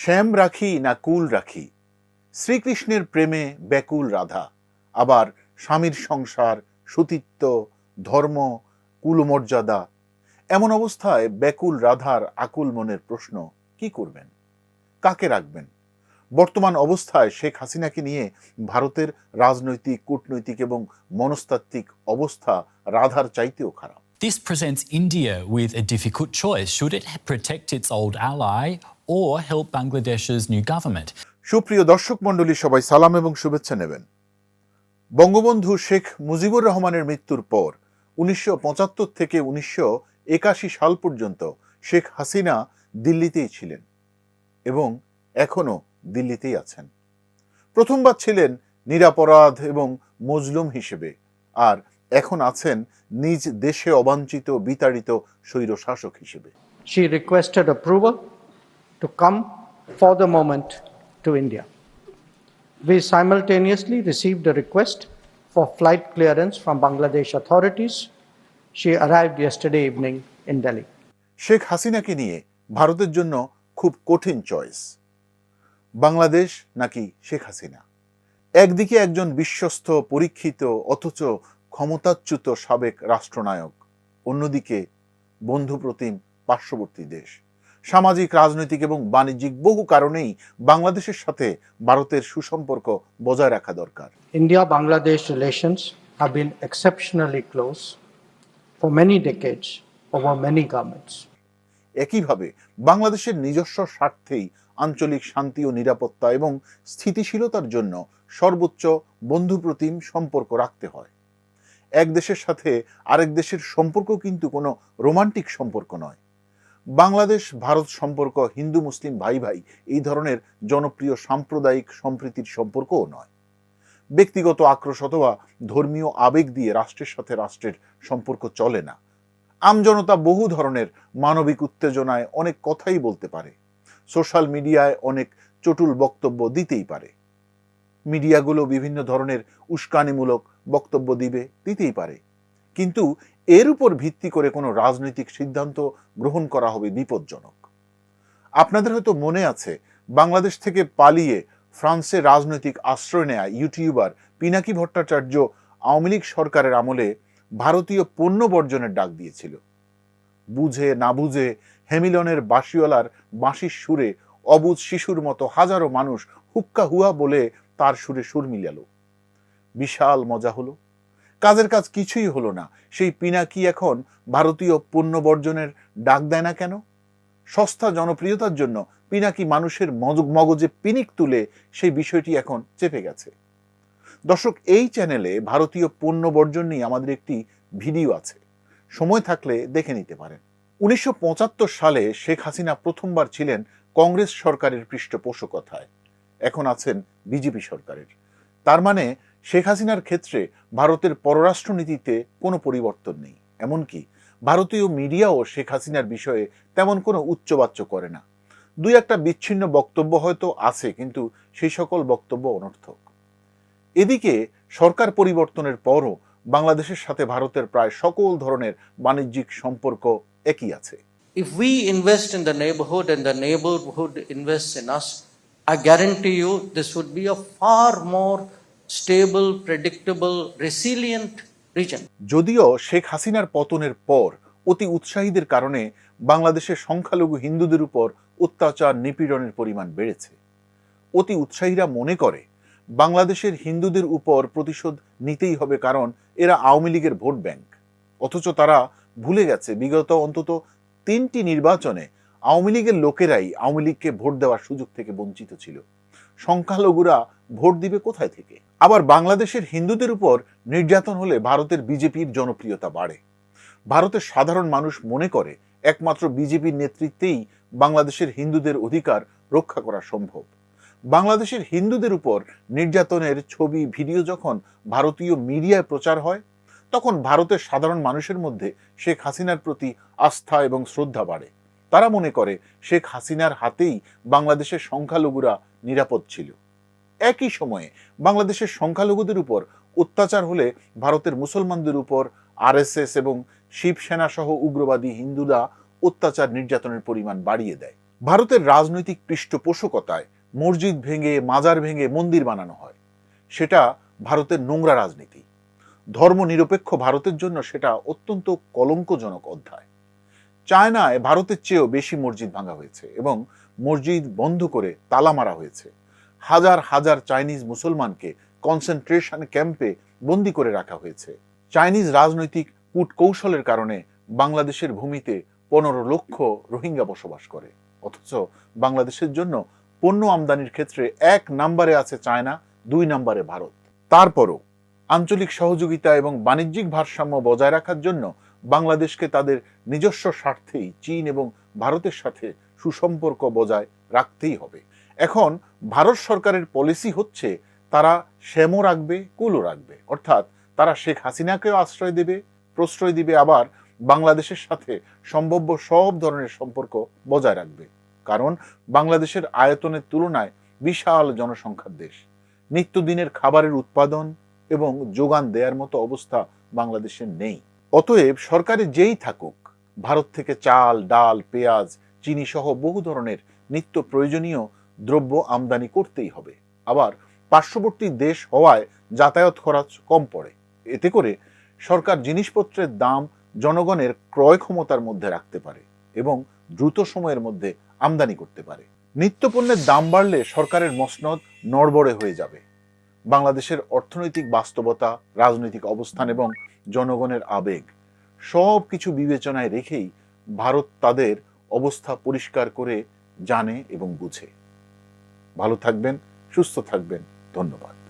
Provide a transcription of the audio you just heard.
শ্যাম রাখি না কুল রাখি? শ্রীকৃষ্ণের প্রেমে ব্যাকুল রাধা। আবার স্বামীর সংসার, সতীত্ব, ধর্ম, কুলমর্যাদা। এমন অবস্থায় ব্যাকুল রাধার আকুল মনের প্রশ্ন, কি করবেন? কাকে রাখবেন? বর্তমান অবস্থায় শেখ হাসিনাকে নিয়ে ভারতের রাজনৈতিক, কূটনৈতিক এবং মনস্তাত্ত্বিক অবস্থা রাধার চাইতেও খারাপ। This presents India with a difficult choice. Should it protect its old ally or help Bangladesh's new government? সুপ্রিয় দর্শক মণ্ডলী সবাই সালাম এবং শুভেচ্ছা নেবেন। বঙ্গবন্ধু শেখ মুজিবুর রহমানের মৃত্যুর পর উনিশশো পঁচাত্তর থেকে উনিশশো একাশি সাল পর্যন্ত শেখ হাসিনা দিল্লিতেই ছিলেন এবং এখনও দিল্লিতেই আছেন। প্রথমবার ছিলেন নিরাপরাধ এবং মজলুম হিসেবে আর এখন আছেন নিজ দেশে অবাঞ্ছিত বিতাড়িত স্বৈরশাসক হিসেবে। She requested approval to come for the moment to India. We simultaneously received a request for flight clearance from Bangladesh authorities. She arrived yesterday evening in Delhi. Sheikh হাসিনাকে নিয়ে ভারতের জন্য খুব কঠিন চয়েস বাংলাদেশ নাকি শেখ হাসিনা একদিকে একজন বিশ্বস্ত পরীক্ষিত অথচ ক্ষমতাচ্যুত সাবেক রাষ্ট্রনায়ক অন্যদিকে বন্ধুপ্রতিম পার্শ্ববর্তী দেশ সামাজিক রাজনৈতিক এবং বাণিজ্যিক বহু কারণেই বাংলাদেশের সাথে ভারতের সুসম্পর্ক বজায় রাখা দরকার। India Bangladesh relations have been exceptionally close for many decades over many governments. একইভাবে বাংলাদেশের নিজস্ব স্বার্থেই আঞ্চলিক শান্তি ও নিরাপত্তা এবং স্থিতিশীলতার জন্য সর্বোচ্চ বন্ধুপ্রতিম সম্পর্ক রাখতে হয়। এক দেশের সাথে আরেক দেশের সম্পর্ক কিন্তু কোনো রোমান্টিক সম্পর্ক নয়। বাংলাদেশ, ভারত সম্পর্ক, হিন্দু, মুসলিম, ভাই ভাই, এই ধরনের জনপ্রিয় সাম্প্রদায়িক সম্প্রীতির সম্পর্কও নয়। ব্যক্তিগত আক্রোশ অথবা ধর্মীয় আবেগ দিয়ে রাষ্ট্রের সাথে রাষ্ট্রের সম্পর্ক চলে না। আমজনতা বহু ধরনের মানবিক উত্তেজনায় অনেক কথাই বলতে পারে। সোশ্যাল মিডিয়ায় অনেক চটুল বক্তব্য দিতেই পারে। মিডিয়াগুলো বিভিন্ন ধরনের উস্কানিমূলক বক্তব্য দিবে, দিতেই পারে। কিন্তু এর উপর ভিত্তি করে কোনো রাজনৈতিক সিদ্ধান্ত গ্রহণ করা হবে বিপজ্জনক। আপনাদের হয়তো মনে আছে, বাংলাদেশ থেকে পালিয়ে ফ্রান্সে রাজনৈতিক আশ্রয় নেয়া ইউটিউবার পিনাকি ভট্টাচার্য আওয়ামী লীগ সরকারের আমলে ভারতীয় পণ্য বর্জনের ডাক দিয়েছিল। বুঝে না বুঝে হেমিলনের বাঁশিওয়ালার বাঁশির সুরে অবুজ শিশুর মতো হাজারো মানুষ হুক্কা হুয়া বলে তার সুরে সুর মিলালো। বিশাল মজা হলো। কাজের কাজ কিছুই হলো না। সেই পিনাকি এখন ভারতীয় পণ্য বর্জনের ডাক দেয় না কেন? সস্তা জনপ্রিয়তার জন্য পিনাকি মানুষের মগ- মগজে পিনিক তুলে সেই বিষয়টি এখন চেপে গেছে। দর্শক, এই চ্যানেলে ভারতীয় পণ্য বর্জন নিয়ে আমাদের একটি ভিডিও আছে। সময় থাকলে দেখে নিতে পারেন। উনিশশো পঁচাত্তর সালে শেখ হাসিনা প্রথমবার ছিলেন কংগ্রেস সরকারের পৃষ্ঠপোষকতায়। এখন আছেন বিজেপি সরকারের। তার মানে শেখ হাসিনার ক্ষেত্রে ভারতের পররাষ্ট্রনীতিতে কোনো পরিবর্তন নেই। এমনকি ভারতীয় মিডিয়াও শেখ হাসিনার বিষয়ে তেমন কোনো উচ্চবাচ্য করে না। দুই একটা বিচ্ছিন্ন বক্তব্য হয়তো আছে কিন্তু সেই সকল বক্তব্য অনর্থক। এদিকে সরকার পরিবর্তনের পরও বাংলাদেশের সাথে ভারতের প্রায় সকল ধরনের বাণিজ্যিক সম্পর্ক একই আছে। If we invest in the neighborhood and the neighborhood invests in us, I guarantee you this would be a far more stable, predictable, resilient region. যদিও শেখ হাসিনার পতনের পর অতি উৎসাহীদের কারণে বাংলাদেশের সংখ্যালঘু হিন্দুদের উপর অত্যাচার নিপীড়নের পরিমাণ বেড়েছে। অতি উৎসাহীরা মনে করে বাংলাদেশের হিন্দুদের উপর প্রতিশোধ নিতেই হবে কারণ এরা আওয়ামী লীগের ভোট ব্যাংক। অথচ তারা ভুলে গেছে বিগত অন্তত তিনটি নির্বাচনে আওয়ামী লীগের লোকেরাই আওয়ামী লীগকে ভোট দেওয়ার সুযোগ থেকে বঞ্চিত ছিল। সংখ্যালঘুরা ভোট দিবে কোথায় থেকে? আবার বাংলাদেশের হিন্দুদের উপর নির্যাতন হলে ভারতের বিজেপির জনপ্রিয়তা বাড়ে। ভারতের সাধারণ মানুষ মনে করে একমাত্র বিজেপির নেতৃত্বেই বাংলাদেশের হিন্দুদের অধিকার রক্ষা করা সম্ভব। বাংলাদেশের হিন্দুদের উপর নির্যাতনের ছবি, ভিডিও যখন ভারতীয় মিডিয়ায় প্রচার হয়, তখন ভারতের সাধারণ মানুষের মধ্যে শেখ হাসিনার প্রতি আস্থা এবং শ্রদ্ধা বাড়ে। তারা মনে করে শেখ হাসিনার হাতেই বাংলাদেশের সংখ্যালঘুরা নিরাপদ ছিল। একই সময়ে বাংলাদেশের সংখ্যালঘুদের উপর অত্যাচার হলে ভারতের মুসলমানদের উপর আরএসএস এবং শিবসেনা সহ উগ্রবাদী হিন্দুরা অত্যাচার নির্যাতনের পরিমাণ বাড়িয়ে দেয়। ভারতের রাজনৈতিক পৃষ্ঠপোষকতায় মসজিদ ভেঙে, মাজার ভেঙে মন্দির বানানো হয়। সেটা ভারতের নোংরা রাজনীতি। ধর্মনিরপেক্ষ ভারতের জন্য সেটা অত্যন্ত কলঙ্কজনক অধ্যায়। চায়নায় ভারতের চেয়েও বেশি মসজিদ ভাঙা হয়েছে এবং মসজিদ বন্ধ করে তালা মারা হয়েছে। হাজার হাজার চাইনিজ মুসলমানকে কনসেন্ট্রেশন ক্যাম্পে বন্দি করে রাখা হয়েছে। চাইনিজ রাজনৈতিক কূটকৌশলের কারণে বাংলাদেশের ভূমিতে পনেরো লক্ষ রোহিঙ্গা বসবাস করে। অথচ বাংলাদেশের জন্য পণ্য আমদানির ক্ষেত্রে এক নম্বরে আছে চায়না, দুই নম্বরে ভারত। তারপরও আঞ্চলিক সহযোগিতা এবং বাণিজ্যিক ভারসাম্য বজায় রাখার জন্য বাংলাদেশকে তাদের নিজস্ব স্বার্থেই চীন এবং ভারতের সাথে সুসম্পর্ক বজায় রাখতেই হবে। এখন ভারত সরকারের পলিসি হচ্ছে তারা শ্যামও রাখবে, কুলও রাখবে। অর্থাৎ তারা শেখ হাসিনাকেও আশ্রয় দেবে, প্রশ্রয় দিবে, আবার বাংলাদেশের সাথে সম্ভাব্য সব ধরনের সম্পর্ক বজায় রাখবে। কারণ বাংলাদেশের আয়তনের তুলনায় বিশাল জনসংখ্যার দেশ। নিত্যদিনের খাবারের উৎপাদন এবং যোগান দেওয়ার মতো অবস্থা বাংলাদেশের নেই। অতএব সরকারে যেই থাকুক, ভারত থেকে চাল, ডাল, পেঁয়াজ চিনি সহ বহু ধরনের নিত্য প্রয়োজনীয় দ্রব্য আমদানি করতেই হবে। আবার পার্শ্ববর্তী দেশ হওয়ায় যাতায়াত খরচ কম পড়ে। এতে করে সরকার জিনিসপত্রের দাম জনগণের ক্রয় ক্ষমতার মধ্যে রাখতে পারে এবং দ্রুত সময়ের মধ্যে আমদানি করতে পারে। নিত্যপণ্যের দাম বাড়লে সরকারের মসনদ নড়বড়ে হয়ে যাবে। বাংলাদেশের অর্থনৈতিক বাস্তবতা, রাজনৈতিক অবস্থান এবং জনগণের আবেগ সব কিছু বিবেচনায় রেখেই ভারত তাদের অবস্থা পরিষ্কার করে জানে এবং বুঝে। ভালো থাকবেন সুস্থ থাকবেন। ধন্যবাদ।